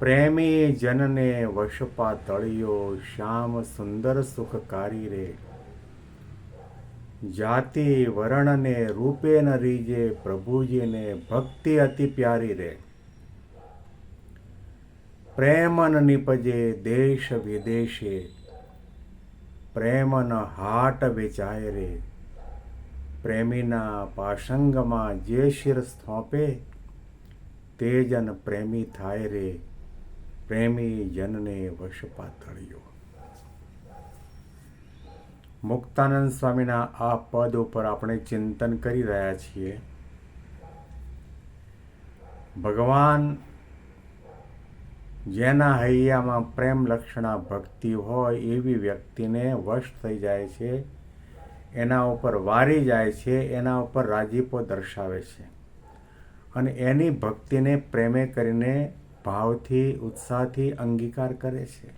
પ્રેમી જનને વશપા તળિયો, શ્યામ સુંદર સુખકારી રે. જાતિ વર્ણને, રૂપે ન રીજે, પ્રભુજીને ભક્તિ અતિ પ્યારી રે. પ્રેમન નિપજે, દેશ વિદેશે. પ્રેમન હાટ વેચાય રે. પ્રેમીના પાસંગમાં જે શિર સ્થોપે, તે જન પ્રેમી થાય રે. પ્રેમી જનને વશ પાતળ્યો મુક્તાનંદ સ્વામીના આ પદ ઉપર આપણે ચિંતન કરી રહ્યા છીએ. ભગવાન જેના હૈયામાં પ્રેમ લક્ષણા ભક્તિ હોય એવી વ્યક્તિને વશ થઈ જાય છે, એના ઉપર વારી જાય છે, એના ઉપર રાજીપો દર્શાવે છે. અને એની ભક્તિને પ્રેમે કરીને ભાવથી, ઉત્સાહથી અંગીકાર કરે છે.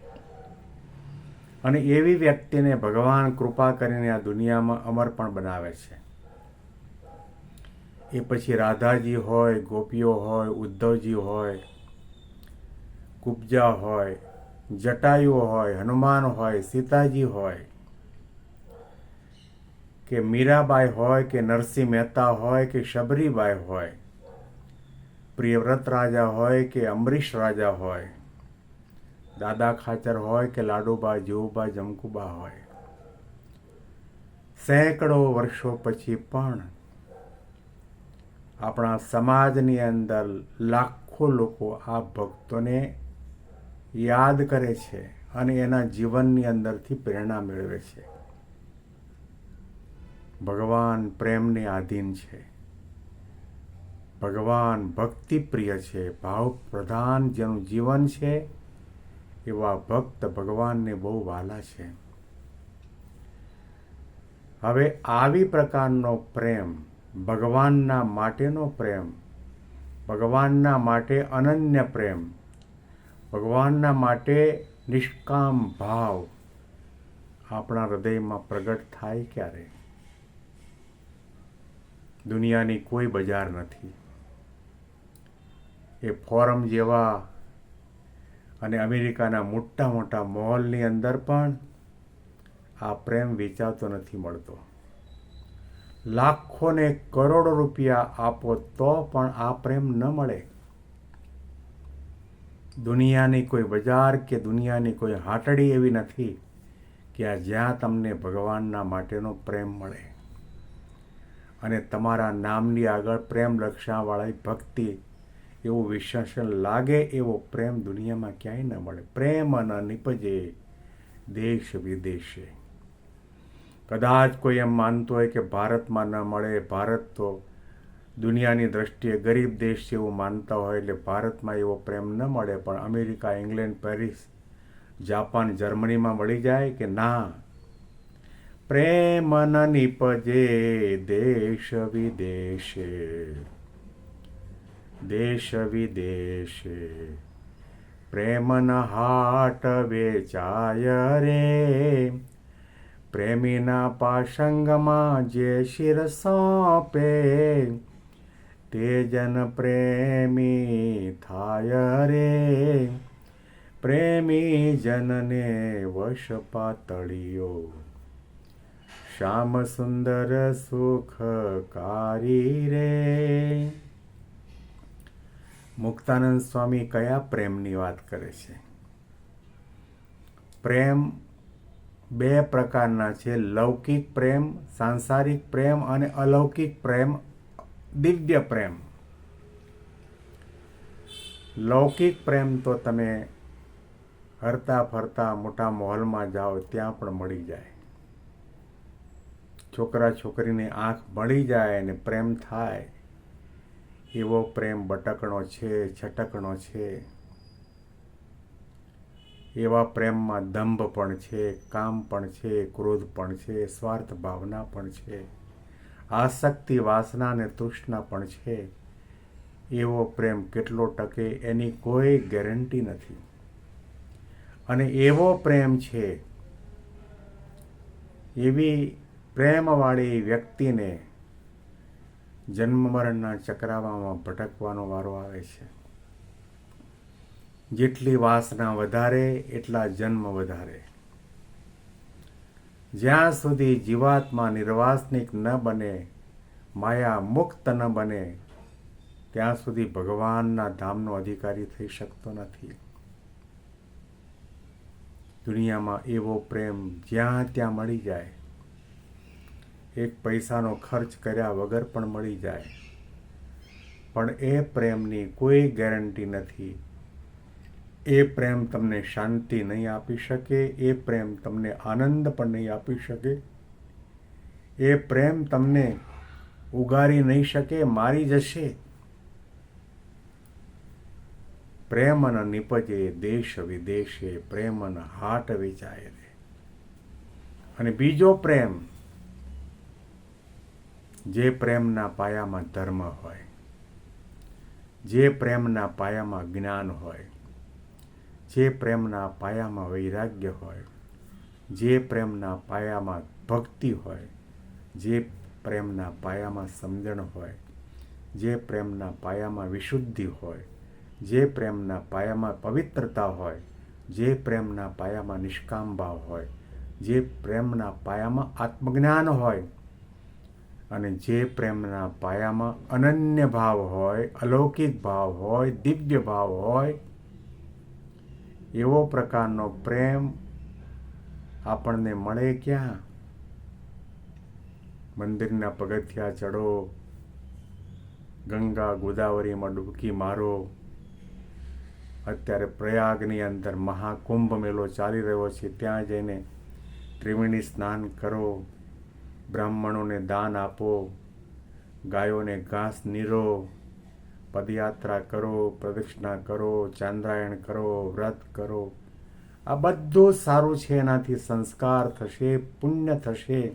અને એવી વ્યક્તિને ભગવાન કૃપા કરીને આ દુનિયામાં અમર પણ બનાવે છે. એ પછી રાધાજી હોય, ગોપીઓ હોય, ઉદ્ધવજી હોય, કુબજા હોય, જટાયુ હોય, હનુમાન હોય, સીતાજી હોય, કે મીરાબાઈ હોય, કે નરસિંહ મહેતા હોય, કે શબરીબાઈ હોય પ્રિયવ્રત રાજા હોય કે અમરીશ રાજા હોય, દાદા ખાચર હોય કે લાડુબા જીવુબા જમકુબા હોય. સેંકડો વર્ષો પછી પણ આપણા સમાજની અંદર લાખો લોકો આ ભક્તોને યાદ કરે છે અને એના જીવનની અંદરથી પ્રેરણા મેળવે છે. ભગવાન પ્રેમને આધીન છે. ભગવાન ભક્તિ પ્રિય છે ભાવ પ્રધાન જેનું જીવન છે, એવા ભક્ત ભગવાનને બહુ વાલા છે. હવે આવી પ્રકારનો પ્રેમ, ભગવાનના માટેનો પ્રેમ, ભગવાનના માટે અનન્ય પ્રેમ, ભગવાનના માટે નિષ્કામ ભાવ આપણા હૃદયમાં પ્રગટ થાય ક્યારે? દુનિયાની કોઈ બજાર નથી. એ ફોરમ જેવા અને અમેરિકાના મોટા મોટા મોલની અંદર પણ આ પ્રેમ વેચાતો નથી મળતો. લાખોને કરોડો રૂપિયા આપો તો પણ આ પ્રેમ ન મળે. દુનિયાની કોઈ બજાર કે દુનિયાની કોઈ હાટડી એવી નથી કે આ જ્યાં તમને ભગવાનના માટેનો પ્રેમ મળે. અને તમારા નામની આગળ પ્રેમ રક્ષાવાળી ભક્તિ એવું વિશ્વાસન લાગે એવો પ્રેમ દુનિયામાં ક્યાંય ન મળે. પ્રેમ ન નિપજે દેશ વિદેશે. કદાચ કોઈ એમ માનતો હોય કે ભારતમાં ન મળે, ભારત તો દુનિયાની દ્રષ્ટિએ ગરીબ દેશ છે એવું માનતા હોય એટલે ભારતમાં એવો પ્રેમ ન મળે, પણ અમેરિકા, ઇંગ્લેન્ડ, પેરિસ, જાપાન, જર્મનીમાં મળી જાય કે ના? પ્રેમ ન નિપજે દેશ વિદેશે. દેશ વિદેશે પ્રેમન હાટ વેચાય રે પ્રેમીના પાસંગમાં જે શિર સોંપે તે જન પ્રેમી થાય રે પ્રેમી જનને વશ પાતળિયો શ્યામ સુંદર સુખકારી રે મુક્તાનંદ સ્વામી કયા પ્રેમની વાત કરે છે? પ્રેમ બે પ્રકારના છે. લૌકિક પ્રેમ, સાંસારિક પ્રેમ અને અલૌકિક પ્રેમ, દિવ્ય પ્રેમ. લૌકિક પ્રેમ તો તમે હરતા ફરતા મોટા મોહલમાં જાઓ ત્યાં પણ મળી જાય. છોકરા છોકરીની આંખ મળી જાય અને પ્રેમ થાય. એવો પ્રેમ બટકણો છે, છટકણો છે. એવા પ્રેમમાં દંભ પણ છે, કામ પણ છે, ક્રોધ પણ છે, સ્વાર્થ ભાવના પણ છે. આસક્તિ, વાસના અને તૃષ્ણા પણ છે. એવો પ્રેમ કેટલો ટકે એની કોઈ ગેરંટી નથી. અને એવો પ્રેમ છે, એવી પ્રેમવાળી વ્યક્તિને જન્મ મરણના ચક્રાવામાં ભટકવાનો વારો આવે છે. જેટલી વાસના વધારે, એટલા જન્મ વધારે. જ્યાં સુધી જીવાત્મા નિર્વાસનિક ન બને, માયા મુક્ત ન બને, ત્યાં સુધી ભગવાનના ધામનો અધિકારી થઈ શકતો નથી. દુનિયામાં એવો પ્રેમ જ્યાં ત્યાં મળી જાય એક પૈસાનો ખર્ચ કર્યા વગર પણ મળી જાય. પણ એ પ્રેમની કોઈ ગેરંટી નથી. એ પ્રેમ તમને શાંતિ નહીં આપી શકે, એ પ્રેમ તમને આનંદ પણ નહીં આપી શકે. એ પ્રેમ તમને ઉગારી નહીં શકે, મારી જશે. પ્રેમન નિપજે, દેશ વિદેશે, પ્રેમન હાટ વિચાય અને બીજો પ્રેમ જે પ્રેમના પાયામાં ધર્મ હોય, જે પ્રેમના પાયામાં જ્ઞાન હોય, જે પ્રેમના પાયામાં વૈરાગ્ય હોય, જે પ્રેમના પાયામાં ભક્તિ હોય, જે પ્રેમના પાયામાં સમજણ હોય, જે પ્રેમના પાયામાં વિશુદ્ધિ હોય, જે પ્રેમના પાયામાં પવિત્રતા હોય, જે પ્રેમના પાયામાં નિષ્કામ ભાવ હોય, જે પ્રેમના પાયામાં આત્મજ્ઞાન હોય અને જે પ્રેમના પાયામાં અનન્ય ભાવ હોય, અલૌકિક ભાવ હોય, દિવ્ય ભાવ હોય, એવો પ્રકારનો પ્રેમ આપણને મળે ક્યાં? મંદિરના પગથિયા ચડો, ગંગા ગોદાવરીમાં ડૂબકી મારો. અત્યારે પ્રયાગની અંદર મહાકુંભ મેળો ચાલી રહ્યો છે. ત્યાં જઈને ત્રિવેણી સ્નાન કરો. બ્રાહ્મણોને દાન આપો, ગાયોને ઘાસ નીરો, પદયાત્રા કરો, પ્રદક્ષિણા કરો, ચાંદ્રાયણ કરો, વ્રત કરો. આ બધું સારું છે, એનાથી સંસ્કાર થશે, પુણ્ય થશે.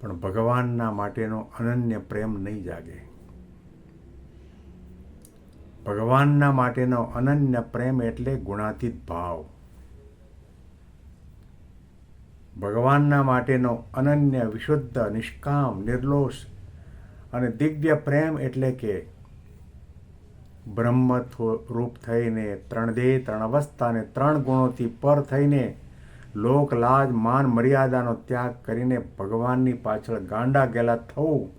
પણ ભગવાનના માટેનો અનન્ય પ્રેમ નહીં જાગે. ભગવાનના માટેનો અનન્ય પ્રેમ એટલે ગુણાતીત ભાવ. ભગવાનના માટેનો અનન્ય વિશુદ્ધ, નિષ્કામ નિર્લોષ અને દિવ્ય પ્રેમ એટલે કે બ્રહ્મ રૂપ થઈને ત્રણ દેહ, ત્રણ અવસ્થાને ત્રણ ગુણોથી પર થઈને લોક, લાજ, માન, મર્યાદાનો ત્યાગ કરીને ભગવાનની પાછળ ગાંડા ગેલા થવું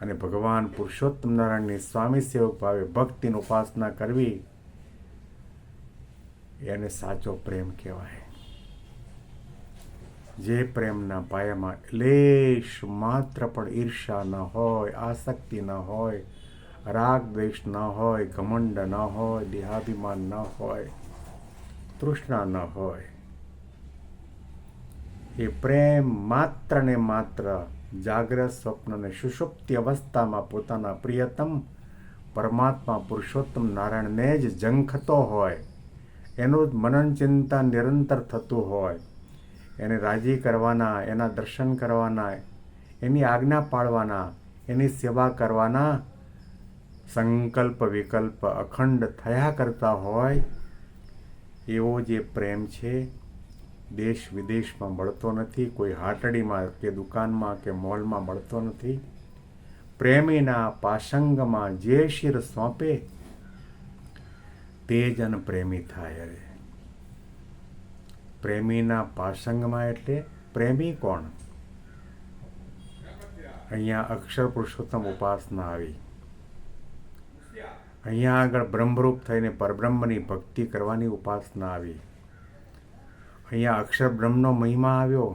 અને ભગવાન પુરુષોત્તમ નારાયણની સ્વામી સેવક ભાવે ભક્તિની ઉપાસના કરવી એને સાચો પ્રેમ કહેવાય. જે પ્રેમના પાયામાં લેશ માત્ર પણ ઈર્ષા ન હોય, આસક્તિ ન હોય, રાગ દ્વેષ ન હોય, ઘમંડ ન હોય, દેહાભિમાન ન હોય, તૃષ્ણા ન હોય. એ પ્રેમ માત્ર ને માત્ર જાગ્રત સ્વપ્ન અને સુષુપ્તિ અવસ્થામાં પોતાના પ્રિયતમ પરમાત્મા પુરુષોત્તમ નારાયણને જ ઝંખતો હોય, એનું જ મનન ચિંતન નિરંતર થતું હોય. એને રાજી કરવાના, એના દર્શન કરવાના, એની આજ્ઞા પાળવાના, એની સેવા કરવાના સંકલ્પ વિકલ્પ અખંડ થયા કરતા હોય, એવો જે પ્રેમ છે, દેશ વિદેશમાં મળતો નથી, કોઈ હાટડીમાં કે દુકાનમાં કે મોલમાં મળતો નથી. પ્રેમીના પાસંગમાં જે શિર સોંપે, તે જન પ્રેમી થાય રે. પ્રેમીના પાસંગમાં એટલે પ્રેમી કોણ? અહીંયા અક્ષર પુરુષોત્તમ ઉપાસના આવી. અહીંયા આગળ બ્રહ્મરૂપ થઈને પરબ્રહ્મની ભક્તિ કરવાની ઉપાસના આવી. અહીંયા અક્ષર બ્રહ્મનો મહિમા આવ્યો.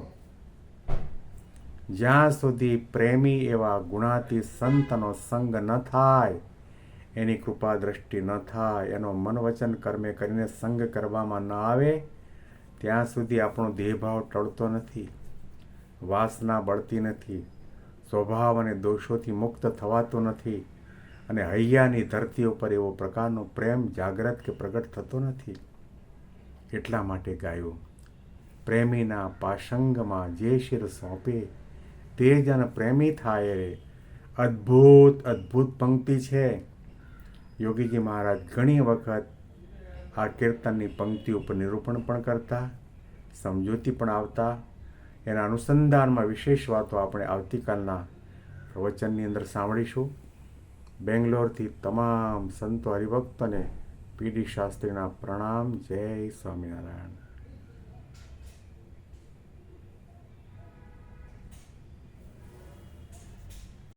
જ્યાં સુધી પ્રેમી એવા ગુણાતી સંતનો સંગ ન થાય, એની કૃપા દ્રષ્ટિ ન થાય, એનો મન વચન કર્મે કરીને સંગ કરવામાં ન આવે ત્યાં સુધી આપણો દેહભાવ ટળતો નથી, વાસના બળતી નથી, સ્વભાવ અને દોષોથી મુક્ત થવાતો નથી અને હૈયાની ધરતી ઉપર એવો પ્રકારનો પ્રેમ જાગ્રત કે પ્રગટ થતો નથી. એટલા માટે ગાયું, પ્રેમીના પાશંગમાં જે શિર સોંપે, તે જન પ્રેમી થાય રે. અદ્ભુત અદ્ભુત પંક્તિ છે. યોગીજી મહારાજ ઘણી વખત આ કીર્તનની પંક્તિ ઉપર નિરૂપણ પણ કરતા, સમજૂતી પણ આવતા. એના અનુસંધાનમાં વિશેષ વાતો આપણે આવતીકાલના પ્રવચનની અંદર સાંભળીશું. બેંગ્લોરથી તમામ સંતો હરિભક્તોને પીડી શાસ્ત્રીના પ્રણામ. જય સ્વામિનારાયણ.